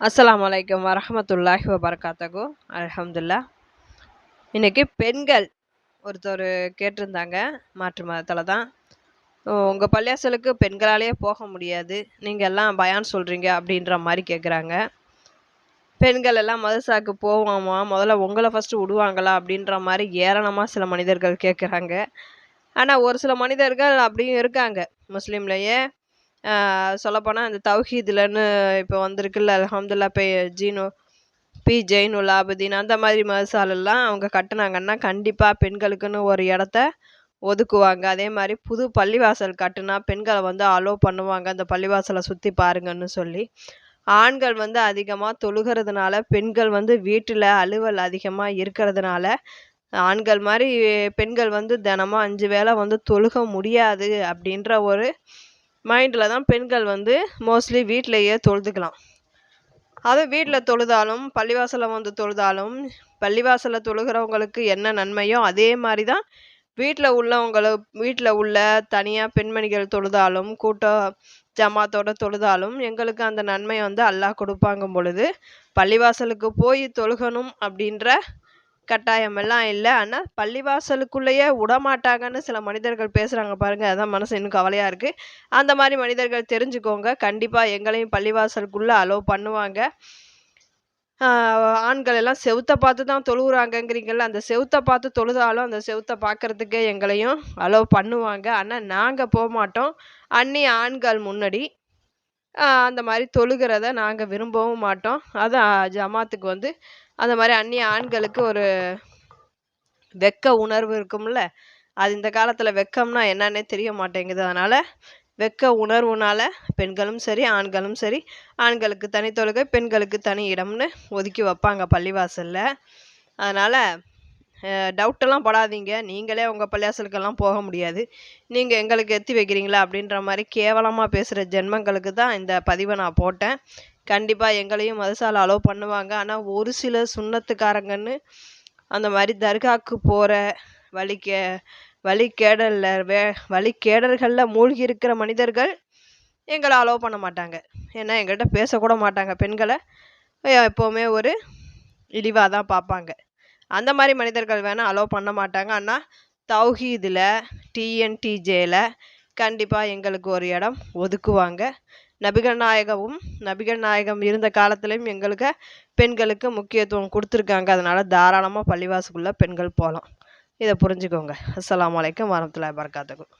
அஸ்லாம் வலைக்கம் வரமத்துல்லாஹி வபர்காத்தகு அல்ஹம்துல்லா இன்றைக்கி பெண்கள் ஒருத்தர் கேட்டிருந்தாங்க மாற்று மதத்தில் தான். உங்கள் பள்ளியாசலுக்கு பெண்களாலேயே போக முடியாது. நீங்கள் எல்லாம் பயான் சொல்கிறீங்க அப்படின்ற மாதிரி கேட்குறாங்க பெண்கள் எல்லாம் மதசாக்கு போவாமா? முதல்ல உங்களை ஃபஸ்ட்டு விடுவாங்களா? அப்படின்ற மாதிரி ஏராளமாக சில மனிதர்கள் கேட்குறாங்க ஆனால் ஒரு சில மனிதர்கள் அப்படியும் இருக்காங்க. முஸ்லீம்லேயே சொல்லப்போனால் இந்த தௌஹீதுலன்னு இப்போ வந்திருக்குல்ல அலமதுல்லா பே ஜீனு பி ஜெயினுல் ஆபுதீன் அந்த மாதிரி மசாலெல்லாம் அவங்க கட்டுனாங்கன்னா கண்டிப்பாக பெண்களுக்குன்னு ஒரு இடத்த ஒதுக்குவாங்க. அதே மாதிரி புது பள்ளிவாசல் கட்டுனா பெண்களை வந்து அலோவ் பண்ணுவாங்க அந்த பள்ளிவாசலை சுற்றி பாருங்கன்னு சொல்லி. ஆண்கள் வந்து அதிகமாக தொழுகிறதுனால பெண்கள் வந்து வீட்டில் அலுவல் அதிகமாக இருக்கிறதுனால ஆண்கள் மாதிரி பெண்கள் வந்து தினமும் அஞ்சு வேளை வந்து தொழுக முடியாது அப்படின்ற ஒரு மைண்டில் தான் பெண்கள் வந்து மோஸ்ட்லி வீட்டிலையே தொழுதுக்கலாம். அது வீட்டில் தொழுதாலும் பள்ளிவாசலை வந்து தொழுதாலும் பள்ளிவாசலை தொழுகிறவங்களுக்கு என்ன நன்மையோ அதே மாதிரி தான் வீட்டில் உள்ளவங்கள வீட்டில் உள்ள தனியாக பெண்மணிகள் தொழுதாலும் கூட்டம் ஜமாத்தோட தொழுதாலும் எங்களுக்கு அந்த நன்மை வந்து அல்லாஹ் கொடுப்பாங்க பொழுது பள்ளிவாசலுக்கு போய் தொழுகணும் அப்படின்ற கட்டாயமெல்லாம் இல்லை. ஆனால் பள்ளிவாசலுக்குள்ளேயே விடமாட்டாங்கன்னு சில மனிதர்கள் பேசுகிறாங்க பாருங்கள் அதான் மனசு இன்னும் கவலையாக இருக்குது அந்த மாதிரி மனிதர்கள் தெரிஞ்சுக்கோங்க. கண்டிப்பாக எங்களையும் பள்ளிவாசலுக்குள்ளே அலோவ் பண்ணுவாங்க. ஆண்கள் எல்லாம் செவுத்தை பார்த்து தான் தொழுகிறாங்கங்கிறீங்கள அந்த செவுத்தை பார்த்து தொழுதாலும் அந்த செவுத்தை பார்க்குறதுக்கே எங்களையும் அலோவ் பண்ணுவாங்க. ஆனால் நாங்கள் போக மாட்டோம் அன்னி ஆண்கள் முன்னாடி அந்த மாதிரி தொழுகிறத நாங்கள் விரும்பவும் மாட்டோம். அதான் ஜமாத்துக்கு வந்து அந்த மாதிரி அந்நிய ஆண்களுக்கு ஒரு வெக்க உணர்வு இருக்கும்ல. அது இந்த காலத்தில் வெக்கம்னா என்னன்னே தெரிய மாட்டேங்குது. அதனால் வெக்க உணர்வுனால பெண்களும் சரி ஆண்களும் சரி ஆண்களுக்கு தனி தொழுகை பெண்களுக்கு தனி இடம்னு ஒதுக்கி வைப்பாங்க பள்ளிவாசலில். அதனால் டவுட்டெல்லாம் படாதீங்க. நீங்களே உங்கள் பள்ளியாசலுக்கெல்லாம் போக முடியாது. நீங்கள் எங்களுக்கு எத்தி வைக்கிறீங்களா அப்படின்ற மாதிரி கேவலமாக பேசுகிற ஜென்மங்களுக்கு தான் இந்த பதிவை நான் போட்டேன். கண்டிப்பாக எங்களையும் மதுசாலை அலோவ் பண்ணுவாங்க. ஆனால் ஒரு சில சுண்ணத்துக்காரங்கன்னு அந்த மாதிரி தர்காவுக்கு போகிற வழிக்க வழிகேடலில் வே வழிகேடல்களில் மூழ்கி இருக்கிற மனிதர்கள் எங்களை அலோவ் பண்ண மாட்டாங்க. ஏன்னா எங்கள்கிட்ட பேசக்கூட மாட்டாங்க பெண்களை. எப்போவுமே ஒரு இழிவாக தான் பார்ப்பாங்க. அந்த மாதிரி மனிதர்கள் வேணால் அலோவ் பண்ண மாட்டாங்க. ஆனால் தௌஹீதில் டிஎன்டிஜேயில் கண்டிப்பாக எங்களுக்கு ஒரு இடம் ஒதுக்குவாங்க. நபிகள் நாயகமும் நபிகள் நாயகம் இருந்த காலத்துலேயும் எங்களுக்கு பெண்களுக்கு முக்கியத்துவம் கொடுத்துருக்காங்க. அதனால் தாராளமாக பள்ளிவாசுக்குள்ளே பெண்கள் போகலாம் இதை புரிஞ்சுக்கோங்க. அஸ்லாம் வலைக்கம் வரமத்துல வரகாத்துக்கும்